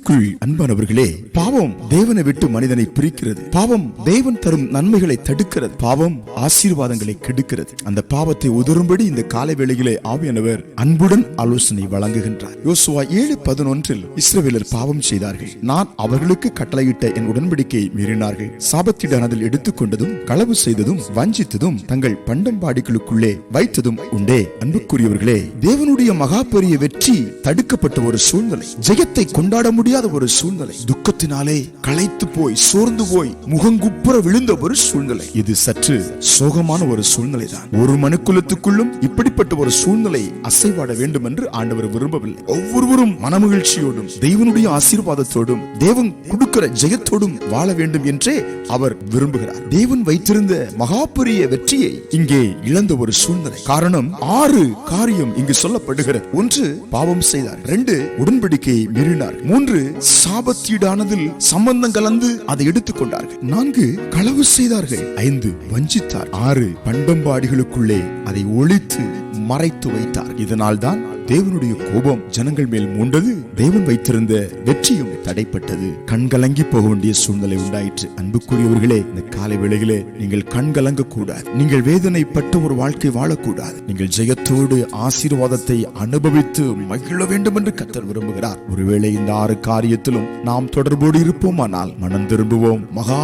கிறிஸ்துவுக்குள் அன்பானவர்களே பாவம் தேவனை விட்டு மனிதனை பிரிக்கிறது. பாவம் தேவன் தரும் நன்மைகளை தடுக்கிறது. பாவம் ஆசீர்வாதங்களை கெடுக்கிறது. அந்த பாவத்தை உதரும்படி இந்த காலை வேளையிலே ஆவியானவர் அன்புடன் ஆலோசனை வழங்குகின்றார். யோசுவா ஏழு பதினொன்றில் இஸ்ரவேலர் பாவம் செய்தார்கள். நான் அவர்களுக்கு கட்டளையிட்ட என் உடன்படிக்கையை மீறினார்கள். சாபத்திடானதில் எடுத்துக்கொண்டதும் களவு செய்ததும் வஞ்சித்ததும் தங்கள் பண்டம்பாடிகளுக்குள்ளே வைத்ததும் உண்டே. அன்புக்குரியவர்களே தேவனுடைய மகா பெரிய வெற்றி தடுக்கப்பட்ட ஒரு சூழ்நிலை. ஜெயத்தை கொண்டாட முடியும். முடியாத ஒரு சூழ்நிலை. துக்கத்தினாலே களைத்து போய் சோர்ந்து போய் முகங்குப்புற விழுந்த ஒரு சூழ்நிலை. இது சற்று சோகமான ஒரு சூழ்நிலை தான் ஒரு மனுக்குலத்துக்குள்ளும் இப்படிப்பட்ட ஒரு சூழ்நிலை அசைவாட வேண்டும் என்று ஆண்டவர் விரும்பவில்லை. ஒவ்வொருவரும் மனமகிழ்ச்சியோடும் தெய்வனுடைய ஆசீர்வாதத்தோடும் தேவன் கொடுக்கிற ஜெயத்தோடும் வாழ வேண்டும் என்றே அவர் விரும்புகிறார். தேவன் வைத்திருந்த மகா பெரிய வெற்றியை இங்கே இழந்த ஒரு சூழ்நிலை. காரணம் ஆறு காரியம் இங்கு சொல்லப்படுகிறது. ஒன்று பாவம் செய்தார். ரெண்டு உடன்படிக்கையை மீறினார். மூன்று சாபத்தீடானதில் சம்பந்தம் கலந்து அதை எடுத்துக் கொண்டார்கள் நான்கு களவு செய்தார்கள். ஐந்து வஞ்சித்தார் ஆறு பண்டம்பாடிகளுக்குள்ளே அதை ஒழித்து மறைத்து வைத்தார் இதனால் தான் தேவனுடைய கோபம் ஜனங்கள் மேல் மூண்டது. தேவன் வைத்திருந்த வெற்றியும் தடைப்பட்டது. கண்கலங்கி போக வேண்டிய சூழ்நிலை உண்டாயிற்று. அன்புக்குரியவர்களே இந்த காலை வேளையிலே நீங்கள் கண்கலங்க கூடாது நீங்கள் வேதனைப்பட்ட ஒரு வாழ்க்கை வாழக்கூடாது. நீங்கள் ஜெயத்தோடு ஆசீர்வாதத்தை அனுபவித்து மகிழ வேண்டும் என்று கத்தர் விரும்புகிறார். ஒருவேளை இந்த ஆறு காரியத்திலும் நாம் தொடர்போடு இருப்போமானால் மனம் திரும்புவோம். மகா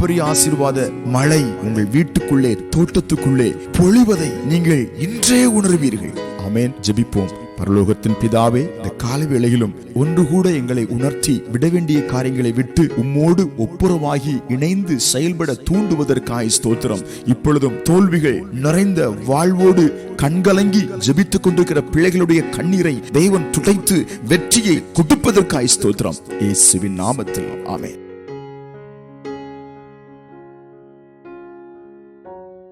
பெரிய ஆசீர்வாத மழை உங்கள் வீட்டுக்குள்ளே தோட்டத்துக்குள்ளே பொழிவதை நீங்கள் இன்றே உணர்வீர்கள். அமேன் ஜெபிப்போம். பரலோகத்தின் பிதாவே இந்த கால வேளையிலும் ஒன்று கூட எங்களை உணர்த்தி விட வேண்டிய காரியங்களை விட்டு உம்மோடு ஒப்புரவாகி இணைந்து செயல்பட தூண்டுவதற்காய் ஸ்தோத்திரம். இப்பொழுதும் தோல்விகள் நிறைந்த வாழ்வோடு கண்கலங்கி ஜெபித்துக் கொண்டிருக்கிற பிள்ளைகளுடைய கண்ணீரை தேவன் துடைத்து வெற்றியை கொடுப்பதற்காய் ஸ்தோத்திரம். இயேசுவின் நாமத்தில் ஆமே